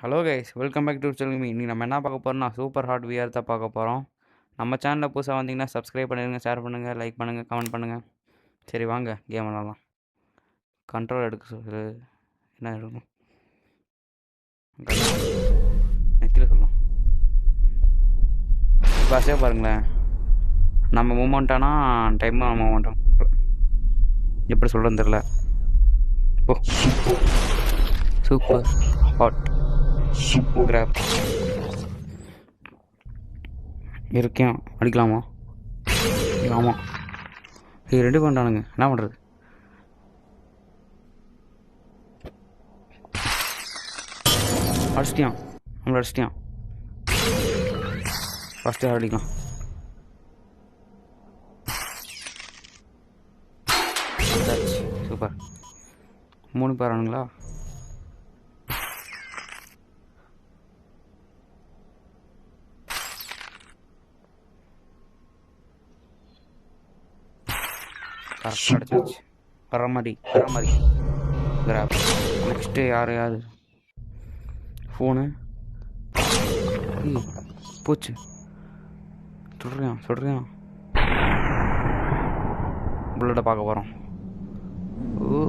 Hello guys welcome back to சொல்லுங்க இன்றைக்கி நம்ம என்ன பார்க்க போகிறோம்னா சூப்பர் ஹாட் வியர் தான் பார்க்க போகிறோம் நம்ம சேனலில் புதுசாக வந்தீங்கன்னா சப்ஸ்கிரைப் பண்ணிடுங்க ஷேர் பண்ணுங்கள் லைக் பண்ணுங்கள் கமெண்ட் பண்ணுங்கள் சரி வாங்க. கேம் விளாட்லாம் கண்ட்ரோல் எடுக்க சொல்லு. என்ன எடுக்கணும்? நெத்தியில் சொல்லலாம். பஸ்ஸே பாருங்களேன். நம்ம மூமெண்ட்டானா டைம் மூமெண்ட்டும் எப்படி சொல்கிறது தெரில ஓ சூப்பர் ஹாட் கிராப் இருக்கேன். அடிக்கலாமா? ஆமாம் இது ரெண்டு பண்ணிட்டானுங்க என்ன பண்ணுறது அடிச்சிட்டியான் நம்மளை அடிச்சிட்டியான் ஃபஸ்ட்டு யார் அடிக்கலாம்? சூப்பர் மூணு பேர் ஆனுங்களா? கரெக்டாக அடிச்சாச்சு வர மாதிரி வர மாதிரி கிராப் நெக்ஸ்ட்டு யார் யார் ஃபோனு போச்சு. சொல்றியான் சொல்றியான் புல்லட்டை பார்க்க போகிறோம் ஓ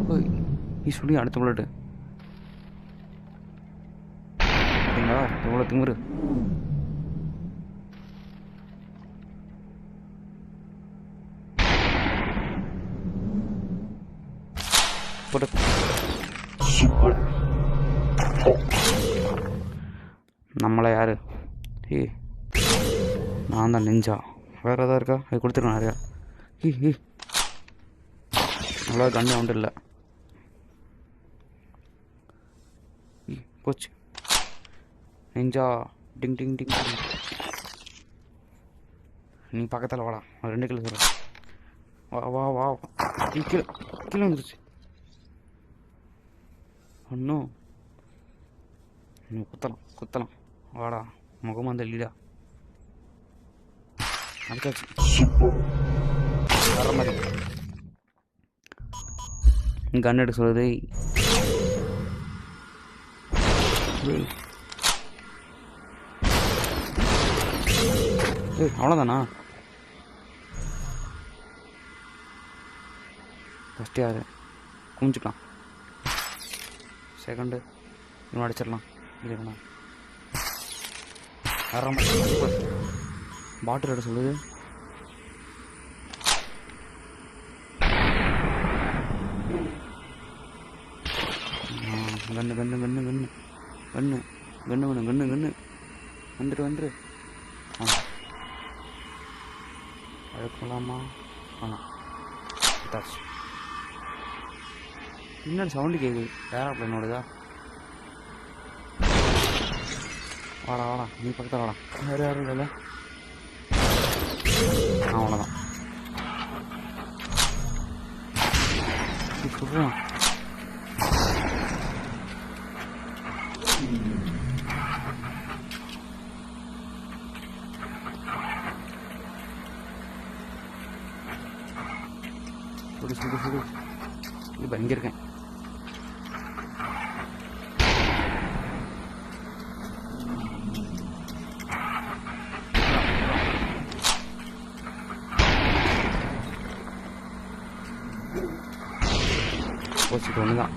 நீ சொல்லி அடுத்த புல்லட்டு பார்த்தீங்களா எவ்வளோ திமுரு. போட்டு நம்மளை யாரு? ஏய் நான் தான் நெஞ்சா வேற எதாவது இருக்கா? அது கொடுத்துருக்கேன் நிறையா. ஏய் ஏய் நல்லா கண்ணு ஒன்றும் இல்லை. போச்சு. நெஞ்சா டிங் டிங் டிங் நீ பக்கத்தில் வாடா. ரெண்டு கிலோ வா வா வா. கிலோ கீழே கீழே வந்துருச்சு. ஒன்றும் நீ குத்தலாம் குத்தலாம். வாடா முகம் அந்த லீடா அதுக்காச்சு வர மாதிரி. கன் எடுக்க சொல்லுது அவ்வளோதானா ஃபஸ்ட்டு யார்? குமிச்சுக்கலாம் செகண்டு இன்னும் அடிச்சிடலாம். இல்லைண்ணா அறம் பாட்டில் எடுக்க சொல்லுது கண்ணு கண்ணு கண்ணு கண்ணு. கண்ணு கண்ணு கண்ணு கண்ணு கண்ணு. வந்துட்டு வந்துரு. ஆ. அழுக்கலாமா? ஆ. தாச்சு பின்னாடி சவுண்டு கேட்குது ஏரோப்ளைனோடதா வாடா வாடா. நீ பக்கத்தில் வாடா. வேறு யாரும் இல்லைல்ல? ஆ அவ்வளோதான் சொல்கிறான் சுடு சுடு சுடு இது இருக்கேன். போச்சு ஒன்று தான்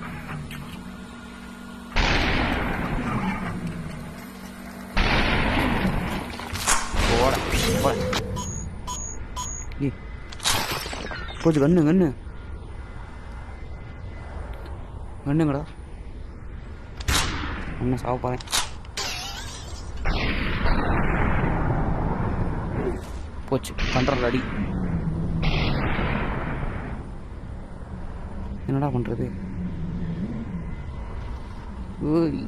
போச்சு கண்ணு கண்ணு கண்ணுங்கடா என்ன சாவ போறேன் போச்சு கண்ட்ரோல் அடி என்னடா பண்ணுறது ஓய்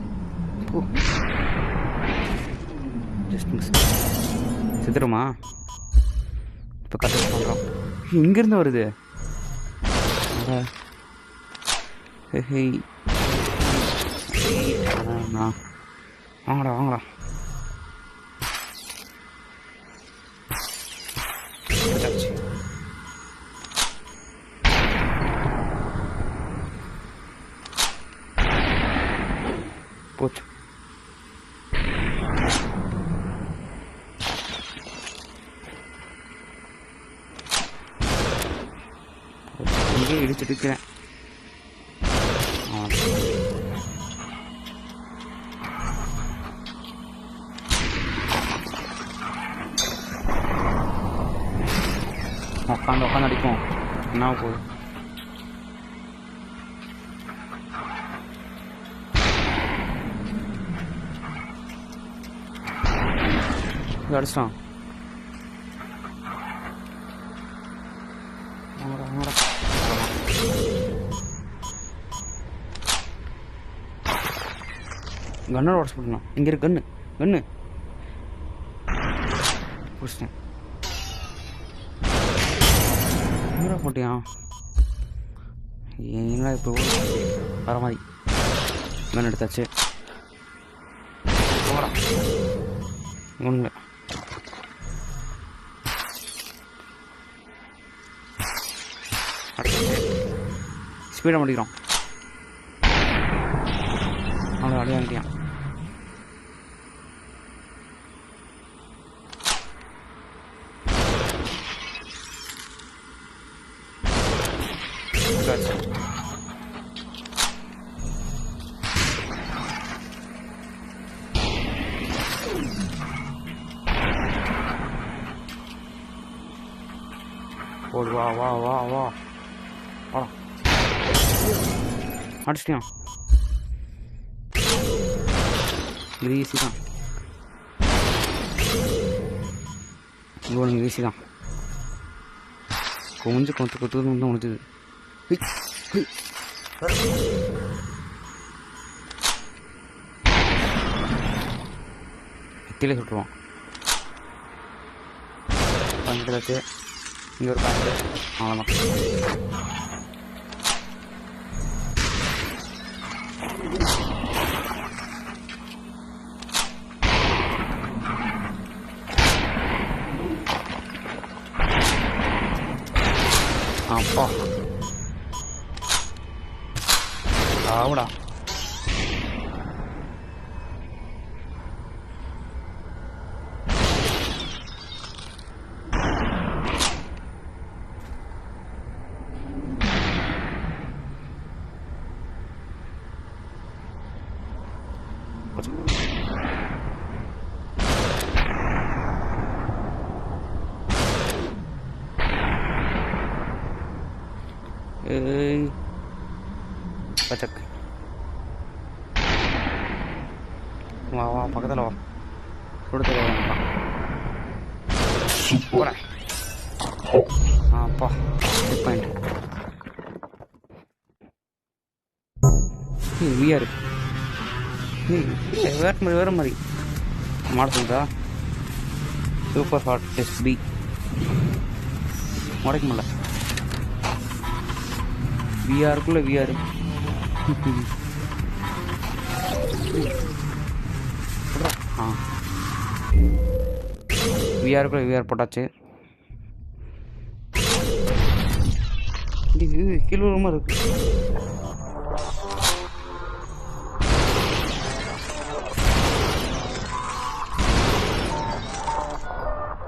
ஜஸ்ட் மிஸ் இப்போ கட்ட பண்ணுறோம் இங்கேருந்து வருது. ஹே வாங்கடா வாங்கடா. இடிச்சிட்டு இருக்கிறேன் ஆ. உட்காந்து உட்காந்து அடிப்போம் என்ன போகுது இது அடிச்சிட்டான் வாங்கடா, வாங்கடா. கன்னோட உடச்சு போட்டுலாம் இங்கே இருக்கு கண்ணு. கண்ணு. பிடிச்சிட்டேன். எங்கடா போட்டியா? ஏன்னா இப்போ வர மாதிரி. கன் எடுத்தாச்சு. ஒன்று ஸ்பீடாக முடிக்கிறோம் அவ்வளோ அடி வாங்கிட்டியான் போடு வா வா வா வா. வா. அடிச்சிட்டியான் இது ஈஸி தான். இவ்வளோ ஈஸி தான். கொஞ்சம் கொத்து கொத்து தான் முடிஞ்சது கீழே சுட்டுருவான் பண்ணிட்டு இங்கே ஒரு பாயிண்ட் அவ்வளோதான் அப்பா. Ah, Ahora. வா வா பக்கத்தில் வா. கொடுத்து போகிறேன் அப்பா பாயிண்ட் விஆர் வேற மாதிரி வேறு மாதிரி. மாட சூப்பர் ஹாட் டெஸ்ட் பி முடைக்க முடியல. விஆருக்குள்ளே விஆர் விஆருக்குள்ளே விஆர் போட்டாச்சு. இது கீழே ரொம்ப இருக்கு.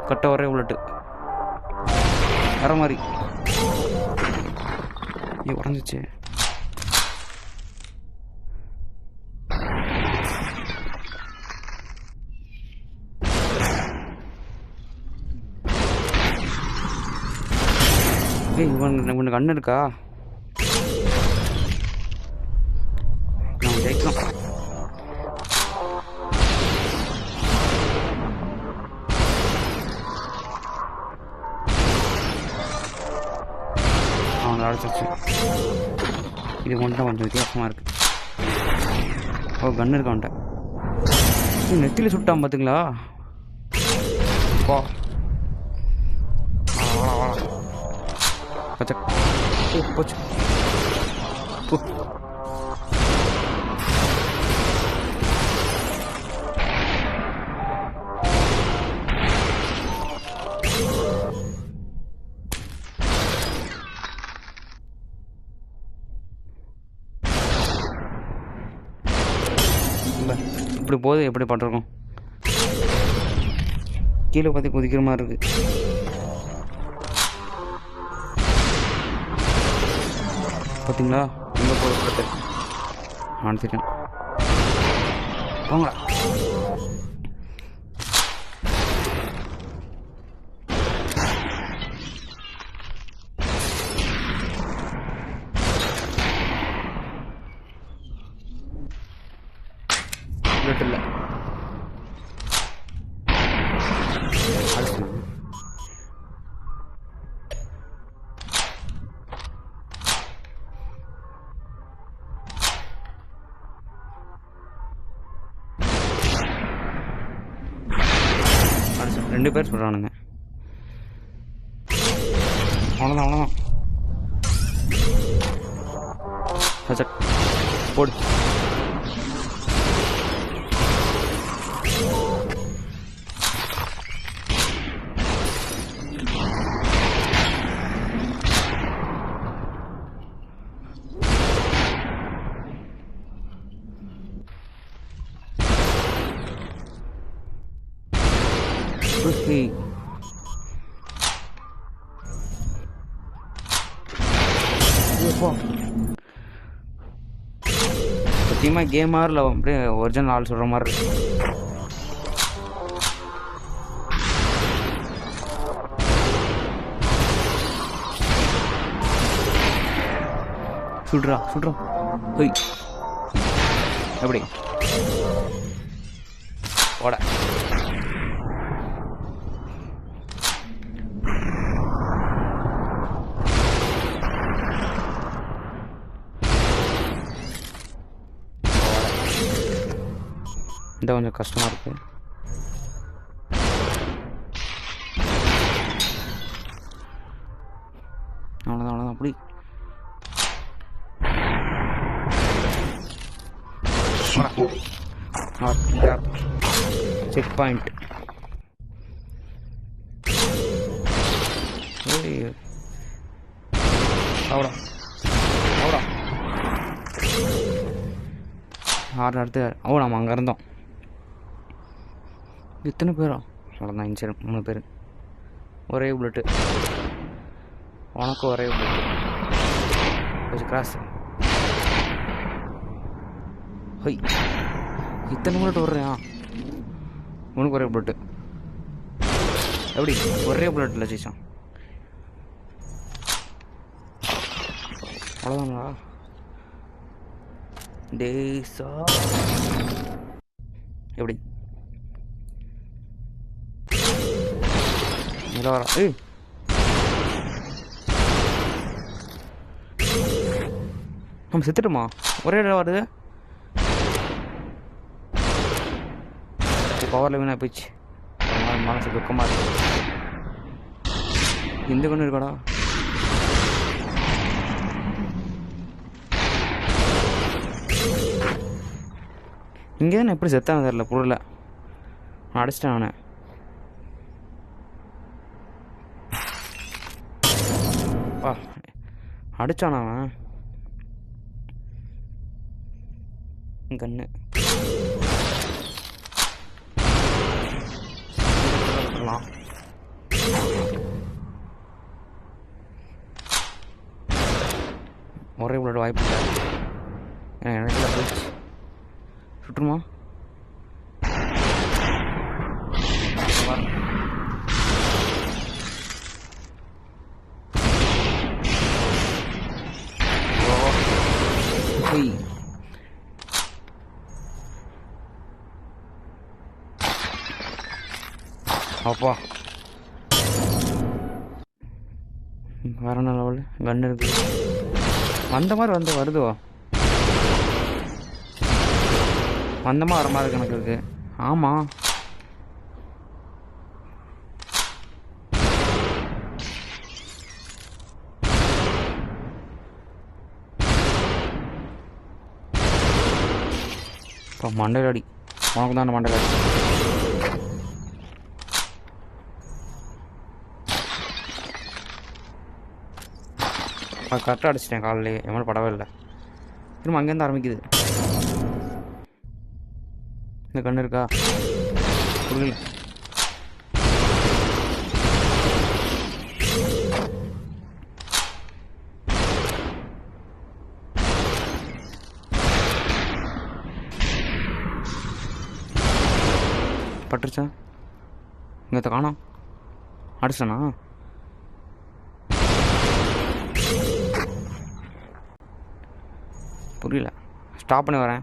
கட்ட ஒரே உள்ளட்டு. வர மாதிரி. நீ உடஞ்சிச்சு ஏய் இவன் இவனுக்கு கண்ணு இருக்கா? நான் ஜெயிக்கலாம் அவனை அடைச்சிச்சு இது மட்டும் கொஞ்சம் வித்தியாசமாக இருக்குது ஓ கன் இருக்கு அவன்கிட்ட? ஏய், சுட்டான் பார்த்துங்களா பா. பச்சை ஓ போச்சு போ இல்லை இப்படி போகுது எப்படி பண்ணிருக்கோம் கீழே பார்த்து குதிக்கிற மாதிரி இருக்கு பார்த்தீங்களா? எங்கே போகிறது அனுப்பிச்சிட்டேன் போங்க. போங்களா ரெண்டு பேர் சொல்கிறானுங்க அவ்வளோதான் அவ்வளோதான் சத்தியமாக கேம் ஆரில் அப்படியே ஒரிஜினல் ஆள் சொல்கிற மாதிரி இருக்கு. சுடுறா சுடுறா. ஹொய். எப்படி? ஓட. இந்த கொஞ்சம் கஷ்டமாக இருக்கு. அவ்வளோதான் அவ்வளோதான் அப்படி. செக் பாயிண்ட் அவ்வளோ அவ்வளோ ஆறு அடுத்து ஓ நம்ம அங்கே இருந்தோம். இத்தனை பேரா? அவ்வளோதான் இன்சைட் மூணு பேர். ஒரே புல்லட்டு உனக்கும் ஒரே புல்லட்டு கொஞ்சம் கிராஸ் ஹொய் இத்தனை புல்லட் விட்றியா உனக்கு ஒரே புல்லட்டு எப்படி? ஒரே புல்லட் இல்லை ஜெயிச்சான் அவ்வளோதாங்களா டேசா எப்படி? இதில் வரா ஏய் நம்ம செத்துட்டுமா ஒரே இடம் வருது பவரில் வீணாக போயிடுச்சு ஒரு மனசு துக்கமாக இருக்கு இந்த கண்ணு இருக்காடா இங்கே தான் எப்படி செத்தான் தெரில புரியல நான் அடிச்சிட்டேன் அவனை அடிச்சானா அவன் கண்ணு முறை ஒரே வாய்ப்பு எனக்கு போயிடுச்சு ஹெய் அப்பா. வேற என்ன லெவல் கன் இருக்கு. வந்த மாதிரி வந்து வருதுவா? வந்த மாதிரி வர மாதிரி கணக்கு இருக்கு. ஆமாம் இப்போ மண்டலாடி உனக்கு தான் மண்டையில் நான் கரெக்டாக அடிச்சிட்டேன் காலையிலேயே என் படவே இல்லை. திரும்ப அங்கேருந்து ஆரம்பிக்குது. இந்த கண்ணு இருக்கா? புரியல. பட்டுருச்சா? இங்கே காணோம். அடிச்சனா புரியல. ஸ்டாப் பண்ணி வரேன்.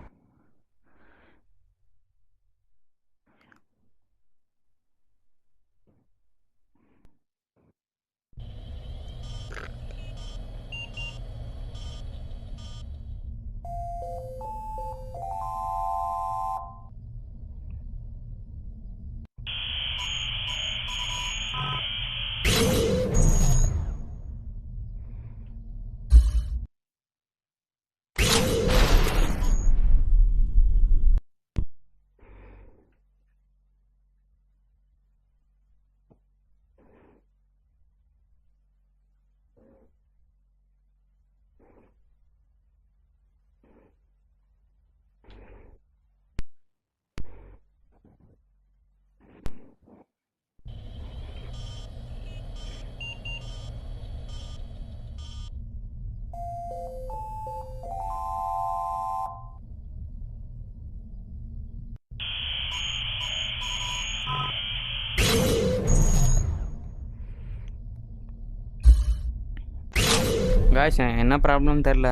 காய்ஸ் என்ன ப்ராப்ளம்னு தெரில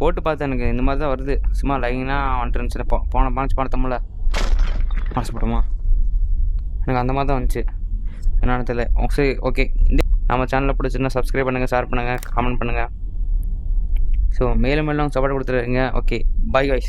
போட்டு பார்த்தேன் எனக்கு இந்த மாதிரி தான் வருது. சும்மா லைனாக வந்துட்டு இருந்துச்சு. போ போன பணச்சு பணத்தமில்ல ஆசைப்படுமா எனக்கு அந்த மாதிரி தான் வந்துச்சு. என்னென்னு தெரியல. சரி ஓகே இந்த நம்ம சேனலில் பிடிச்சிருந்தா சப்ஸ்கிரைப் பண்ணுங்கள் ஷேர் பண்ணுங்கள் கமெண்ட் பண்ணுங்கள் ஸோ மேலும் மேலும் சப்போர்ட் கொடுத்துருங்க ஓகே பை காய்ஸ்